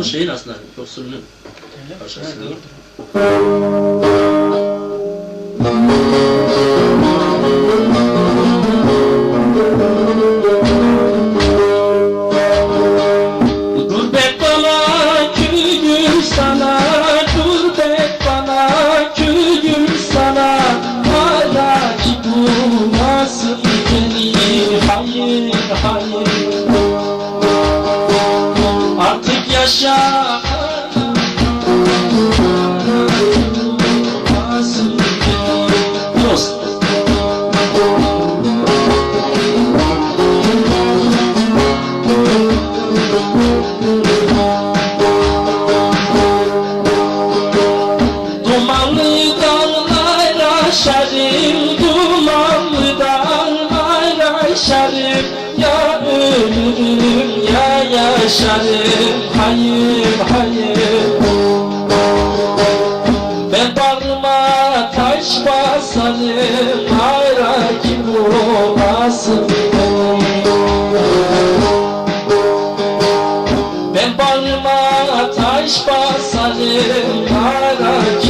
Bu şeyin aslında yosunun aşağısında. Beni Dost Dumanlı dağlar aşarım Dumanlı Ya ölürüm yaşarım Hayır hayır. Ben bağrıma taş basarım Hayra kim olasın. Ben bağrıma taş basarım Kara ki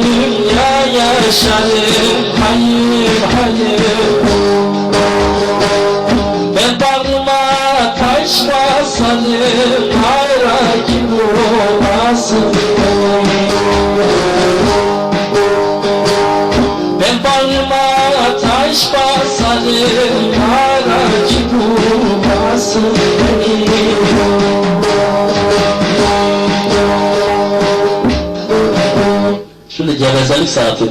yaşarım Hayır hayır Ben bağrıma taş basarım Hayra kim olasın. Ben bağrıma taş basarım Kara ki bulmasın beni Şimdi gevezelik saati